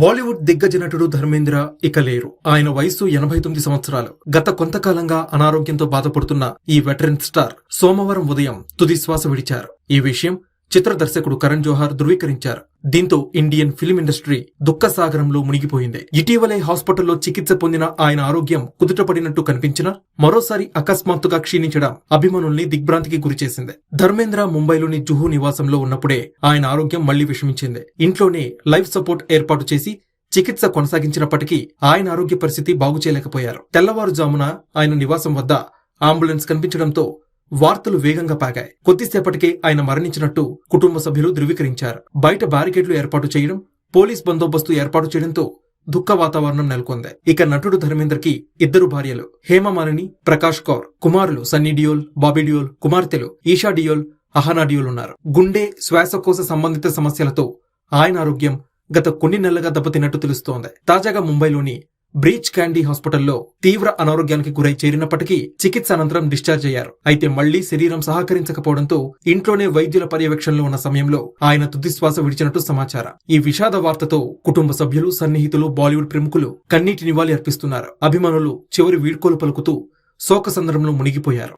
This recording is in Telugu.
బాలీవుడ్ దిగ్గజ నటుడు ధర్మేంద్ర ఇక లేరు. ఆయన వయసు ఎనభై తొమ్మిది సంవత్సరాలు. గత కొంతకాలంగా అనారోగ్యంతో బాధపడుతున్న ఈ వెటరన్ స్టార్ సోమవారం ఉదయం తుది శ్వాస విడిచారు. ఈ విషయం చిత్ర దర్శకుడు కరణ్ జోహార్ ధృవీకరించారు. దీంతో ఇండియన్ ఫిల్మ్ ఇండస్ట్రీ దుఃఖ సాగరంలో మునిగిపోయింది. ఇటీవలే హాస్పిటల్లో చికిత్స పొందిన ఆయన ఆరోగ్యం కుదుటపడినట్టు కనిపించినా మరోసారి అకస్మాత్తుగా క్షీణించడం అభిమానుల్ని దిగ్భ్రాంతికి గురిచేసింది. ధర్మేంద్ర ముంబైలోని జుహు నివాసంలో ఉన్నప్పుడే ఆయన ఆరోగ్యం మళ్ళీ విషమించింది. ఇంట్లోనే లైఫ్ సపోర్ట్ ఏర్పాటు చేసి చికిత్స కొనసాగించినప్పటికీ ఆయన ఆరోగ్య పరిస్థితి బాగుచేయలేకపోయారు. తెల్లవారుజామున ఆయన నివాసం వద్ద అంబులెన్స్ కనిపించడంతో వార్తలు వేగంగా పాగాయి. కొద్దిసేపటికే ఆయన మరణించినట్టు కుటుంబ సభ్యులు ధృవీకరించారు. బయట బ్యారికేడ్లు ఏర్పాటు చేయడం పోలీస్ బందోబస్తు ఏర్పాటు చేయడంతో దుఃఖ వాతావరణం నెలకొంది. ఇక నటుడు ధర్మేందర్కి ఇద్దరు భార్యలు హేమమాలిని ప్రకాష్ కౌర్ కుమారులు సన్నీ డియోల్ బాబీ డియోల్ కుమార్తెలు ఈషా డియోల్ అహనా డియోల్ ఉన్నారు. గుండె శ్వాసకోశ సంబంధిత సమస్యలతో ఆయన ఆరోగ్యం గత కొన్ని నెలలుగా దెబ్బతిన్నట్టు తెలుస్తోంది. తాజాగా ముంబైలోని బ్రీచ్ క్యాండీ హాస్పిటల్లో తీవ్ర అనారోగ్యానికి గురై చేరినప్పటికీ చికిత్స అనంతరం డిశ్చార్జ్ అయ్యారు. అయితే మళ్ళీ శరీరం సహకరించకపోవడంతో ఇంట్లోనే వైద్యుల పర్యవేక్షణలో ఉన్న సమయంలో ఆయన తుదిశ్వాస విడిచినట్టు సమాచారం. ఈ విషాద వార్తతో కుటుంబ సభ్యులు సన్నిహితులు బాలీవుడ్ ప్రముఖులు కన్నీటి నివాళి అర్పిస్తున్నారు. అభిమానులు చివరి వీడ్కోలు పలుకుతూ శోక సందర్భంలో మునిగిపోయారు.